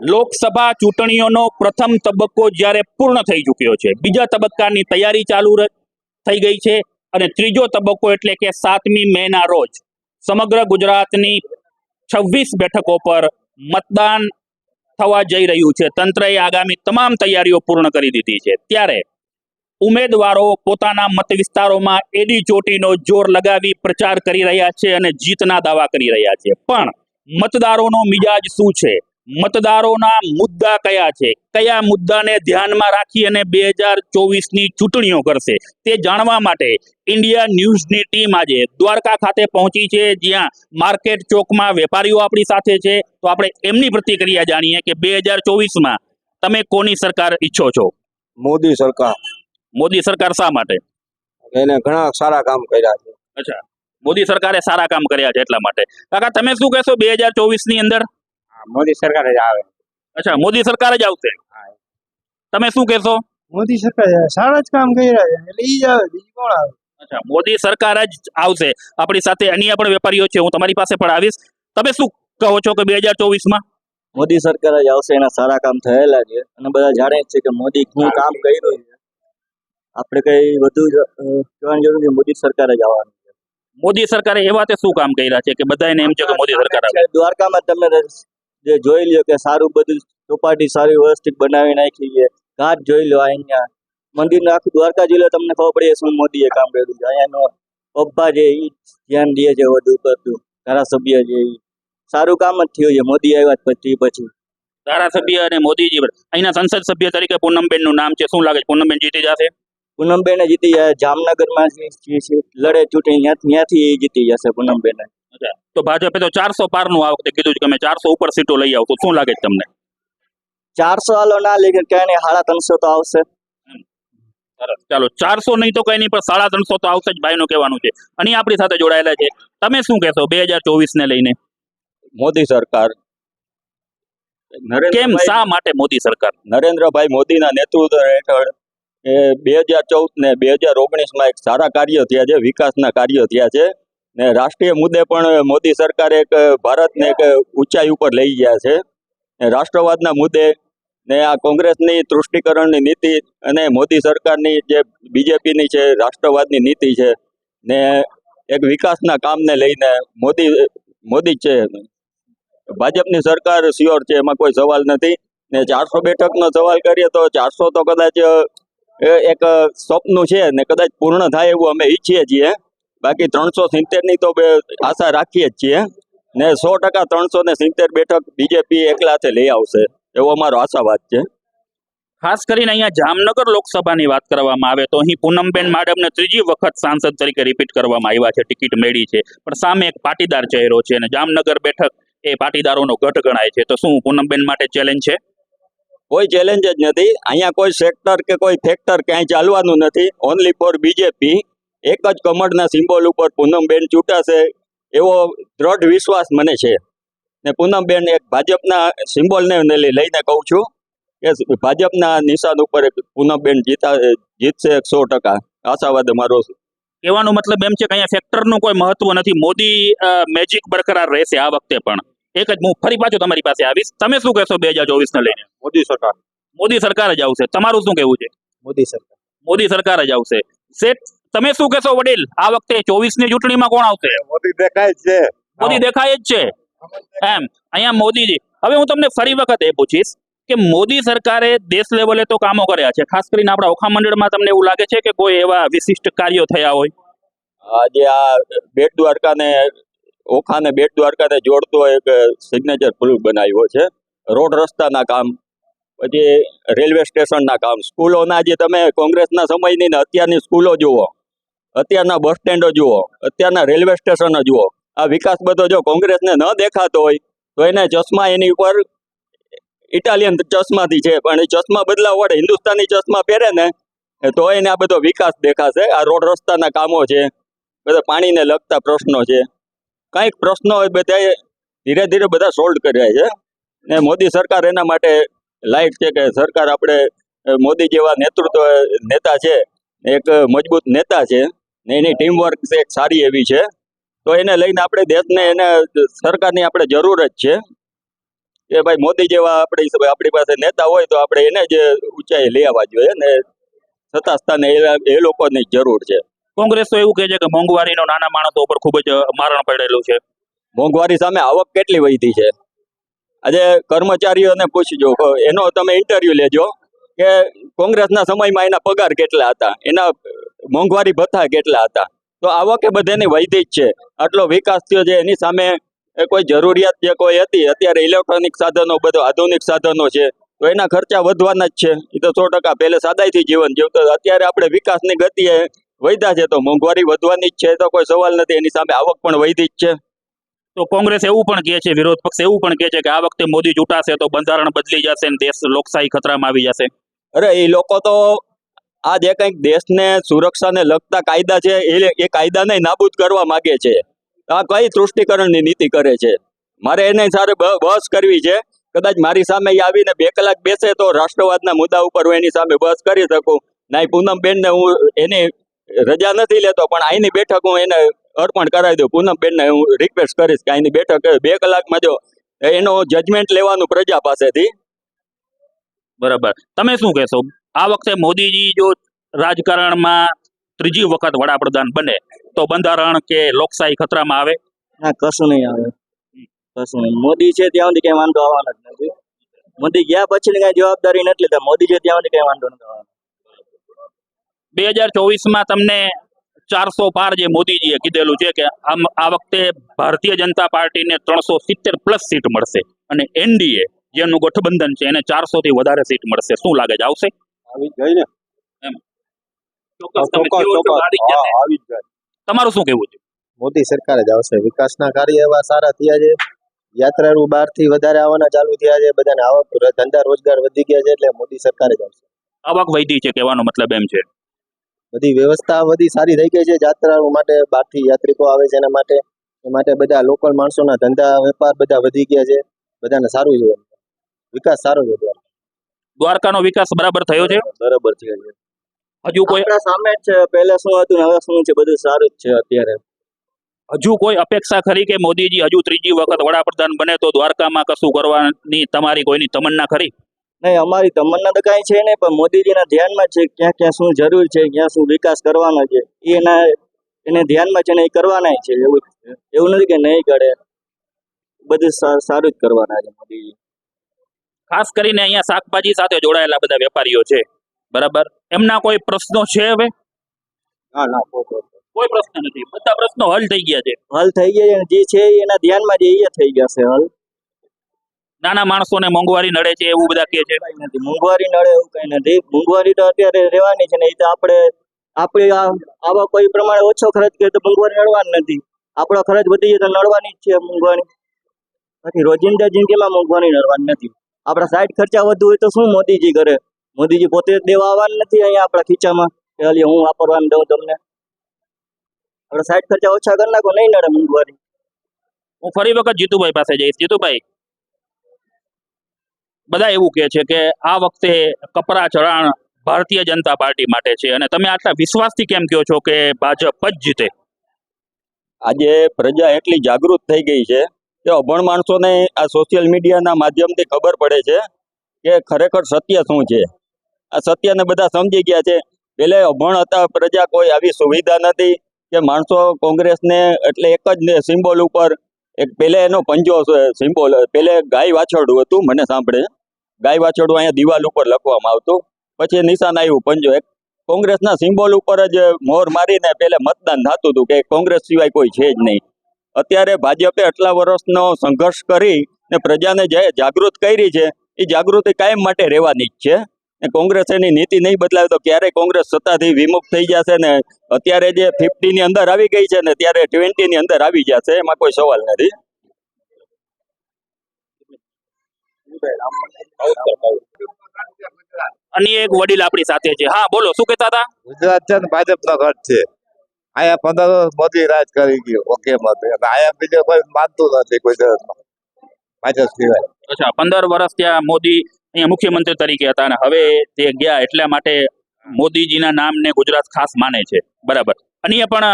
લોકસભા ચૂંટણીઓનો પ્રથમ તબક્કો જ્યારે પૂર્ણ થઈ ચૂક્યો છે. બીજા તબક્કાની તૈયારી ચાલુ થઈ ગઈ છે અને ત્રીજો તબક્કો એટલે કે સાતમી મેના રોજ સમગ્ર ગુજરાતની છવ્વીસ બેઠકો પર મતદાન થવા જઈ રહ્યું છે. તંત્રએ આગામી તમામ તૈયારીઓ પૂર્ણ કરી દીધી છે. ત્યારે ઉમેદવારો પોતાના મત વિસ્તારોમાં એડી ચોટીનો જોર લગાવી પ્રચાર કરી રહ્યા છે અને જીતના દાવા કરી રહ્યા છે. પણ મતદારોનો મિજાજ શું છે? મતદારોના મુદ્દા કયા છે? કયા મુદ્દાને ધ્યાનમાં રાખી અને બે હજાર ચોવીસની ચૂંટણીઓ કરશે? તે જાણવા માટે ઇન્ડિયા ન્યૂઝની ટીમ આજે દ્વારકા ખાતે પહોંચી છે. જ્યાં માર્કેટ ચોકમાં વેપારીઓ આપણી સાથે છે. તો આપણે એમની પ્રતિક્રિયા જાણીએ કે બે હજાર ચોવીસમાં તમે કોની સરકાર ઈચ્છો છો? મોદી સરકાર. મોદી સરકાર શા માટે? એને ઘણા સારા કામ કર્યા છે. અચ્છા. મોદી સરકારે સારા કામ કર્યા છે એટલા માટે. કાકા તમે શું કહેશો બે હજાર ચોવીસની અંદર? મોદી સરકાર જ આવે. અચ્છા મોદી સરકાર જ આવશે? તમે શું કહેશો? મોદી સરકાર સારા જ કામ કર્યા છે એટલે ઈ જ આવે બીજું કોણ આવે? અચ્છા મોદી સરકાર જ આવશે. આપણી સાથે અન્ય પણ વેપારીઓ છે હું તમારી પાસે પણ આવીશ. તમે શું કહો છો કે બે હજાર ચોવીસમાં? મોદી સરકાર જ આવશે એના સારા કામ થયેલા છે. અને બધા જાણે જ છે કે મોદી શું કામ કર્યું છે. આપણે કઈ વધુ જોવાની કહેવાની જરૂર છે મોદી સરકાર જ આવવાની મોદી સરકારે એવા તે શું કામ કર્યા છે કે બધાને એમ છે કે મોદી સરકાર દ્વારકામાં તમે જે જોઈ લ્યો કે સારું બધું ચોપાટી સારી વ્યવસ્થિત બનાવી નાખી છે. ઘાટ જોઈ લો અહીંયા. મંદિરનું આખું દ્વારકા જોઈ લો તમને ખબર પડી શું મોદીએ કામ કર્યું છે. અહીંયાનો પપ્પા છે એ ધ્યાન દે છે વધુ પડતું ધારાસભ્ય છે ઈ. સારું કામ જ થયું છે મોદી આવ્યા પછી પછી. ધારાસભ્ય અને મોદીજી. અહીંના સંસદ સભ્ય તરીકે પૂનમબેનનું નામ છે શું લાગે પૂનમબેન જીતી જશે? પૂનમબેન જીતી જાય જામનગરમાં જે લડે ચૂંટણી ત્યાંથી જીતી જશે પૂનમબેન. તો ભાજપે તો ચારસો પારનું આ વખતે કીધું છે કે અમે ચારસો ઉપર સીટો લઈ આવતો શું લાગે છે તમને? ચારસો હાલો ના લેકિન કઈ નહીં સાડા ત્રણસો તો આવશે. ચાલો ચારસો નહીં તો કઈ નહીં પણ સાડા ત્રણસો તો આવશે જ ભાઈનું કહેવાનું છે. અને આપણી સાથે જોડાયેલા છે. તમે શું કહેશો બે હજાર ચોવીસ ને લઈને? મોદી સરકાર. કેમ? શા માટે મોદી સરકાર? નરેન્દ્રભાઈ મોદીના નેતૃત્વ હેઠળ બે હજાર ચૌદ ને બે હજાર ઓગણીસમાં એક સારા કાર્યો થયા છે વિકાસના કાર્યો થયા છે. ને રાષ્ટ્રીય મુદ્દે પણ મોદી સરકારે એક, ભારતને એક ઊંચાઈ ઉપર લઈ ગયા છે. રાષ્ટ્રવાદના મુદ્દે ને આ કોંગ્રેસની તૃષ્ટિકરણની નીતિ અને મોદી સરકારની જે બીજેપીની છે, રાષ્ટ્રવાદની નીતિ છે, ને એક વિકાસના કામને લઈને મોદી મોદી છે, ભાજપની સરકાર શ્યોર છે, એમાં કોઈ સવાલ નથી. ને ચારસો બેઠકનો સવાલ કરીએ તો ચારસો તો કદાચ એક સ્વપ્ન છે ને કદાચ પૂર્ણ થાય એવું અમે ઈચ્છીએ છીએ. બાકી ત્રણસો સિત્તેરની તો આશા રાખીએ જ છીએ. ને સો ટકા ત્રણસો ને સિત્તેર બેઠક બીજેપી એકલાથે લઈ આવશે એવો અમારો આશાવાદ છે. ખાસ કરીને અહીંયા જામનગર લોકસભાની વાત કરવામાં આવે તો અહીં પૂનમબેન માડમને ત્રીજી વખત સાંસદ તરીકે રિપીટ કરવામાં આવ્યા છે ટિકિટ મેળી છે. પણ સામે એક પાટીદાર ચહેરો છે અને જામનગર બેઠક એ પાટીદારોનો ગઢ ગણાય છે. તો શું પૂનમબેન માટે ચેલેન્જ છે? કોઈ ચેલેન્જ જ નથી. અહીંયા કોઈ સેક્ટર કે કોઈ ફેક્ટર ક્યાંય ચાલવાનું નથી. ઓનલી ફોર બીજેપી એક જ કમળના સિમ્બોલ ઉપર પૂનમબેન ચૂંટાશે એવો દ્રઢ વિશ્વાસ મને છે. ને પૂનમબેન એક ભાજપના સિમ્બોલને લઈને કહું છું કે ભાજપના નિશાન ઉપર પૂનમબેન જીતા જીતશે સો ટકા. આશાવાદ અમારો કહેવાનો મતલબ એમ છે કે અહીંયા ફેક્ટરનું કોઈ મહત્વ નથી. મોદી મેજિક બરકરાર રહેશે આ વખતે પણ. એક જ હું ફરી પાછું તમારી પાસે આવીશ. તમે શું કહેશો બે હજાર ચોવીસ ને લઈને? મોદી સરકાર. મોદી સરકાર જ આવશે. તમારું શું કહેવું છે? મોદી સરકાર. મોદી સરકાર જ આવશે. શેઠ તમે શું કહેશો વડીલ? આ વખતે ચોવીસની ચૂંટણીમાં કોણ આવશે? મોદી દેખાય છે. મોદી દેખાય જ છે. એમ અહીંયા મોદીજી. હવે હું તમને ફરી વખત એ પૂછીશ કે મોદી સરકારે દેશ લેવલે તો કામો કર્યા છે. ખાસ કરીને આપણા ઓખા મંડળમાં તમને એવું લાગે છે કે કોઈ એવા વિશિષ્ટ કાર્યો થયા હોય? આજે આ બેટ દ્વારકાને ઓખાને બેટ દ્વારકાને જોડતો એક સિગ્નેચર પુલ બનાવ્યો છે. રોડ રસ્તાના કામ પછી રેલવે સ્ટેશનના કામ. સ્કૂલોના જે તમે કોંગ્રેસના સમયની ને અત્યારની સ્કૂલો જુઓ અત્યારના બસ સ્ટેન્ડો જુઓ, અત્યારના રેલવે સ્ટેશનો જુઓ, આ વિકાસ બધો જો કોંગ્રેસને ન દેખાતો હોય, તો એને ચશ્મા એની ઉપર, ઇટાલિયન ચશ્માથી છે, પણ એ ચશ્મા બદલાવ વડે હિન્દુસ્તાની ચશ્મા પહેરે ને, તો એને આ બધો વિકાસ દેખાશે. આ રોડ રસ્તાના કામો છે, બધા પાણીને લગતા પ્રશ્નો છે. કંઈક પ્રશ્નો હોય બધા ધીરે ધીરે બધા સોલ્વ કર્યા છે. ને મોદી સરકાર એના માટે લાયક છે કે સરકાર આપણે, મોદી જેવા નેતૃત્વ નેતા છે, એક મજબૂત નેતા છે. ને એની ટીમ વર્ક એક સારી એવી છે. તો એને લઈને આપણે દેશને એને સરકારની આપણે જરૂર જ છે. કે ભાઈ મોદી જેવા આપણે આપણી પાસે નેતા હોય તો આપણે એને જ ઊંચાઈ લઈ આવવા જોઈએ ને સત્તા સ્થાને એ- એ લોકોની જરૂર છે. કોંગ્રેસ તો એવું કહે છે કે મોંઘવારીનો નાના માણસો ઉપર ખૂબ જ મારણ પડેલું છે. મોંઘવારી સામે આવક કેટલી વધી છે? આજે કર્મચારીઓને પૂછજો એનો તમે ઇન્ટરવ્યુ લેજો કે કોંગ્રેસના સમયમાં એના પગાર કેટલા હતા? એના મોંઘવારી ભથ્થા કેટલા હતા? તો આવકે બધાની વધી જ છે. આટલો વિકાસ થયો છે એની સામે કોઈ જરૂરિયાત જે કોઈ હતી અત્યારે ઇલેક્ટ્રોનિક સાધનો બધો આધુનિક સાધનો છે તો એના ખર્ચા વધવાના જ છે. એ તો સો ટકા પહેલે સાદાઈથી જીવન જીવતો અત્યારે આપણે વિકાસની ગતિએ વધ્યા છે તો મોંઘવારી વધવાની જ છે તો કોઈ સવાલ નથી એની સામે આવક પણ વધી જ છે. તો કોંગ્રેસ એવું પણ કહે છે વિરોધ પક્ષ એવું પણ કહે છે કે આ વખતે મોદી ચૂંટાશે તો બંધારણ બદલી જશે ને દેશ લોકશાહી ખતરામાં આવી જશે. અરે એ લોકો તો આ જે કંઈક દેશને સુરક્ષાને લગતા કાયદા છે, એ એ કાયદાને નાબૂદ કરવા માગે છે. આ કઈ તૃષ્ટિકરણની નીતિ કરે છે? મારે એને સારે બસ કરવી છે. કદાચ મારી સામે આવીને બે કલાક બેસે તો રાષ્ટ્રવાદના મુદ્દા ઉપર હું એની સામે બસ કરી શકું. ના પૂનમબેનને હું એની રજા નથી લેતો, પણ અહીંની બેઠક હું એને અર્પણ કરાવી દઉં. પૂનમબેનને હું રિક્વેસ્ટ કરીશ કે અહીંની બેઠક બે કલાકમાં જો એનો જજમેન્ટ લેવાનું પ્રજા પાસેથી. બરાબર. તમે શું કહેશો? આ વખતે મોદીજી જો રાજકારણમાં ત્રીજી વખત વડાપ્રધાન બને તો બંધારણ કે લોકશાહી ખતરામાં આવે? ના કશું નહીં આવે. કશું નહીં. મોદી છે ત્યાં સુધી કઈ વાંધો આવવાનો જ નથી. મોદી ગયા પછી કઈ જવાબદારી નથી લીધા. મોદી છે ત્યાં સુધી કઈ વાંધો નથી આવવાનો. બે હજાર ચોવીસમાં તમને ચારસો પાર જે મોદીજીએ કીધેલું છે કે આમ આ વખતે ભારતીય જનતા પાર્ટીને ત્રણસો સિત્તેર પ્લસ સીટ મળશે. અને એનડીએ જેનું ગઠબંધન છે એને ચારસો થી વધારે સીટ મળશે. શું લાગે છે? આવશે? આવી જાય ને. ચોક્કસ તમે ચોક્કસ, છો? આવી જશે. આવી જાય. તમારું શું કેવું છે? મોદી સરકાર જ આવશે. વિકાસના કાર્ય એવા સારા થયા છે. યાત્રાળુ બહારથી વધારે આવવાના ચાલુ થયા છે. બધાને આવક ધંધા રોજગાર વધી ગયા છે એટલે મોદી સરકાર જ આવશે. આવક વૈધી છે કહેવાનો મતલબ એમ છે. બધી વ્યવસ્થા બધી સારી થઈ ગઈ છે. યાત્રાળુ માટે બહારથી યાત્રિકો આવે છે એના માટે. એ માટે બધા લોકલ માણસોના ધંધા વેપાર બધા વધી ગયા છે. બધાને સારું જોવાનું વિકાસ સારો ત્યાં. દ્વારકાનો વિકાસ બરાબર થયો છે? બરાબર છે. હજુ કોઈ સામે જ છે. પહેલા શું હતું હવે શું છે? બધું સારું જ છે અત્યારે. હજુ કોઈ અપેક્ષા ખરી કે મોદીજી હજુ ત્રીજી વખત વડાપ્રધાન બને તો દ્વારકામાં કશું કરવાની તમારી કોઈની તમન્ના ખરી? નહીં અમારી તમન્ના તો કાંઈ છે નહીં પણ મોદીજીના ધ્યાનમાં છે ક્યાં ક્યાં શું જરૂર છે ક્યાં શું વિકાસ કરવાનો છે. એના એને ધ્યાનમાં છે ને એ કરવાના છે. એવું છે. એવું નથી કે નહીં કરે. બધું સારું જ કરવાના છે મોદીજી. ખાસ કરીને અહીંયા શાકભાજી સાથે જોડાયેલા બધા વેપારીઓ છે. બરાબર? એમના કોઈ પ્રશ્નો છે હવે? ના ના કોઈ પ્રશ્ન નથી. બધા પ્રશ્નો હલ થઈ ગયા છે. હલ થઈ ગયા જે છે એના ધ્યાનમાં જે એ થઈ ગયા છે હલ. નાના માણસોને મોંઘવારી નડે છે એવું બધા કે છે. નથી. મોંઘવારી નડે એવું કઈ નથી. મોંઘવારી તો અત્યારે રહેવાની છે ને એ તો આપણે આપણે આવા કોઈ પ્રમાણે ઓછો ખર્ચ કરીએ તો મોંઘવારી નડવાની નથી. આપણો ખર્ચ વધી જાય તો નડવાની જ છે મોંઘવારી. બાકી રોજિંદા જિંદગીમાં મોંઘવારી નડવાની નથી. આપણા સાઈડ ખર્ચા વધુ હોય તો શું મોદીજી કરે? મોદીજી પોતે દેવા આવવાના નથી અહીંયા આપણા ખીચામાં? કે હાલી હું વાપરવાનું દઉં તમને? આપણે સાઈડ ખર્ચા ઓછા કરી નાખો નહીં નડે મોંઘવારી હું ફરી વખત જીતુભાઈ પાસે જઈશ. જીતુભાઈ બધા એવું કહે છે કે આ વખતે કપરા ચઢાણ ભારતીય જનતા પાર્ટી માટે છે. અને તમે આટલા વિશ્વાસથી કેમ કહો છો કે ભાજપ જ જીતે? આજે પ્રજા એટલી જાગૃત થઈ ગઈ છે કે અભણ માણસોને આ સોશિયલ મીડિયાના માધ્યમથી ખબર પડે છે કે ખરેખર સત્ય શું છે. આ સત્યને બધા સમજી ગયા છે. પેલે અભણ હતા, પ્રજા કોઈ આવી સુવિધા નથી કે માણસો કોંગ્રેસને એટલે એક જ સિમ્બોલ ઉપર એક પહેલે એનો પંજો સિમ્બોલ પેલે ગાય વાછરડું હતું, મને સાંભળે. ગાય વાછરડું અહીંયા દિવાલ ઉપર લખવામાં આવતું. પછી નિશાન આવ્યું, પંજો એક. કોંગ્રેસના સિમ્બોલ ઉપર જ મોર મારીને પહેલે મતદાન થતું હતું કે કોંગ્રેસ સિવાય કોઈ છે જ નહીં. અત્યારે ભાજપે આટલા વર્ષનો સંઘર્ષ કરી ને પ્રજાને જે જાગૃત કરી છે એ જાગૃતિ કાયમ માટે રહેવાની જ છે. ને કોંગ્રેસ એની નીતિ નહીં બદલાવે તો ક્યારેય કોંગ્રેસ સત્તાથી વિમુખ થઈ જશે ને અત્યારે જે ફિફ્ટી ની અંદર આવી ગઈ છે ને ત્યારે ટ્વેન્ટી ની અંદર આવી જશે એમાં કોઈ સવાલ નથી. અને એક વડીલ આપણી સાથે છે. હા બોલો શું કહેતા હતા? ગુજરાત છે ને ભાજપનો ઘટ છે. અહીંયા પંદર વર્ષ મોદી રાજ કરી ગયું ઓકે મત અને અહીંયા બીજો કોઈ માનતું નથી ગુજરાતમાં ભાજપ સિવાય. અચ્છા પંદર વર્ષ ત્યાં મોદી અહીંયા મુખ્યમંત્રી તરીકે હતા અને હવે તે ગયા એટલા માટે મોદીજીના નામને ગુજરાત ખાસ માને છે. બરાબર. અન્ય પણ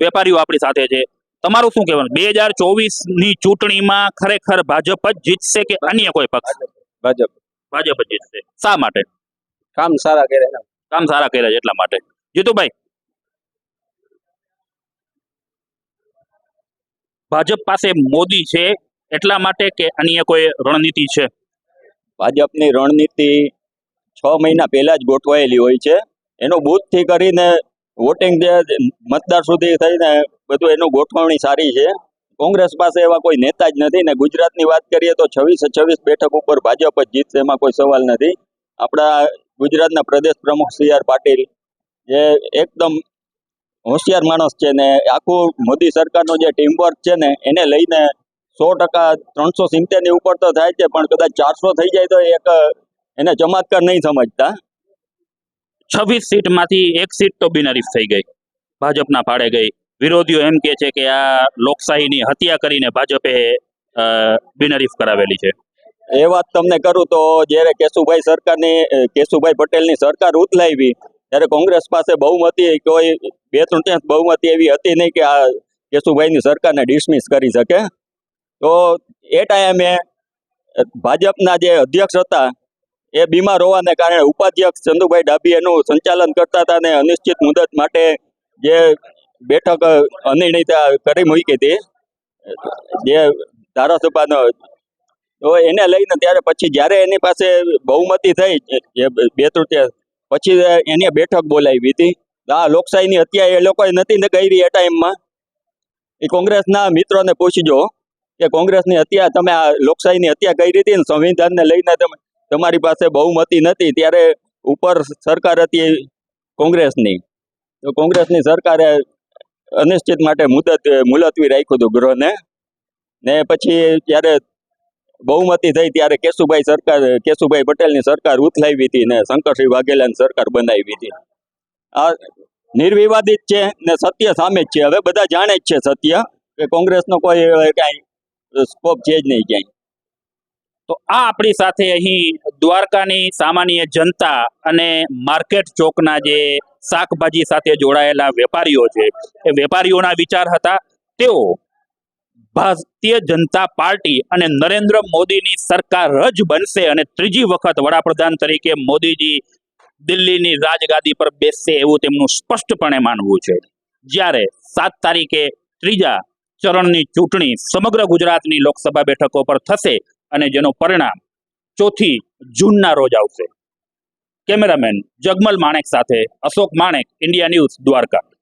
વેપારીઓ આપણી સાથે છે. તમારું શું કહેવાનું? બે હજાર ચોવીસની ચૂંટણીમાં ખરેખર ભાજપ જ જીતશે કે અન્ય કોઈ પક્ષ? ભાજપ. ભાજપ. જ જીતશે. શા માટે? કામ સારા કર્યા કામ સારા કર્યા છે એટલા માટે. જીતુભાઈ ભાજપ પાસે મોદી છે એટલા માટે કે અન્ય કોઈ રણનીતિ છે? ભાજપની રણનીતિ છ મહિના પહેલા જ ગોઠવાયેલી હોય છે. એનું બૂથથી કરીને વોટિંગ મતદાર સુધી થઈને બધું એનું ગોઠવણી સારી છે. કોંગ્રેસ પાસે એવા કોઈ નેતા જ નથી ને ગુજરાતની વાત કરીએ તો છવ્વીસે છવ્વીસ બેઠક ઉપર ભાજપ જ જીતશે એમાં કોઈ સવાલ નથી. આપણા ગુજરાતના પ્રદેશ પ્રમુખ સી આર પાટીલ જે એકદમ હોશિયાર માણસ છે ને આખું મોદી સરકારનું જે ટીમવર્ક છે ને એને લઈને સો ટકા ત્રણસો સિત્તેરની ઉપર તો થાય છે પણ કદાચ ચારસો થઈ જાય તો એક એને ચમત્કાર નહીં સમજતા. છવ્વીસ સીટમાંથી એક સીટ તો બિનરીફ થઈ ગઈ. ભાજપના ફાળે ગઈ. વિરોધીઓ એમ કે છે કે આ લોકશાહીની હત્યા કરીને ભાજપે બિનરીફ કરાવેલી છે. એ વાત તમને કરું તો જ્યારે કેશુભાઈ સરકારની કેશુભાઈ પટેલની સરકાર ઉથલાવી ત્યારે કોંગ્રેસ પાસે બહુમતી કોઈ બે તૃતીયાંશ બહુમતી એવી હતી નહીં કે આ કેશુભાઈની સરકારને ડિસમિસ કરી શકે. તો એ ટાઈમે ભાજપના જે અધ્યક્ષ હતા, એ બીમાર હોવાને કારણે ઉપાધ્યક્ષ ચંદુભાઈ ડાભી એનું સંચાલન કરતા હતા અને અનિશ્ચિત મુદત માટે જે બેઠક અનિર્ણિત કરી મૂકી હતી. જે ધારાસભાનો તો એને લઈને ત્યારે પછી જ્યારે એની પાસે બહુમતી થઈ, જે બે તૃતીય પછી એને બેઠક બોલાવી હતી. આ લોકશાહીની હત્યા એ લોકોએ નથી ને કરી એ ટાઈમમાં એ કોંગ્રેસના મિત્રોને પૂછજો કે કોંગ્રેસની હત્યા તમે આ લોકશાહીની હત્યા કરી હતી ને સંવિધાનને લઈને તમે તમારી પાસે બહુમતી નથી, ત્યારે ઉપર સરકાર હતી કોંગ્રેસની. તો કોંગ્રેસની સરકારે અનિશ્ચિત માટે મુદત મુલતવી રાખ્યું હતું ગૃહને. ને પછી જ્યારે બહુમતી થઈ ત્યારે કેશુભાઈ સરકાર, કેશુભાઈ પટેલની સરકાર ઉથલાવી હતી ને શંકરસિંહ વાઘેલાની સરકાર બનાવી હતી. આ નિર્વિવાદિત છે ને સત્ય સામે જ છે. હવે બધા જાણે જ છે સત્ય કે કોંગ્રેસનો કોઈ કાંઈ સ્કોપ છે જ નહીં ક્યાંય. તો આ આપણી સાથે અહીં દ્વારકાની સામાન્ય જનતા અને માર્કેટ ચોકના જે શાકભાજી સાથે જોડાયેલા વેપારીઓ છે, એ વેપારીઓના વિચાર હતા. તેઓ ભારતીય જનતા પાર્ટી અને નરેન્દ્ર મોદીની સરકાર જ બનશે અને ત્રીજી વખત વડાપ્રધાન તરીકે મોદીજી દિલ્હીની રાજગાદી પર બેસશે એવું તેમનું સ્પષ્ટપણે માનવું છે. જ્યારે સાત તારીખે ત્રીજા ચરણની ચૂંટણી સમગ્ર ગુજરાતની લોકસભા બેઠકો પર થશે અને જેનું પરિણામ ચોથી જૂનના રોજ આવશે. કેમેરામેન જગમલ માણેક સાથે અશોક માણેક, ઇન્ડિયા ન્યૂઝ દ્વારકા.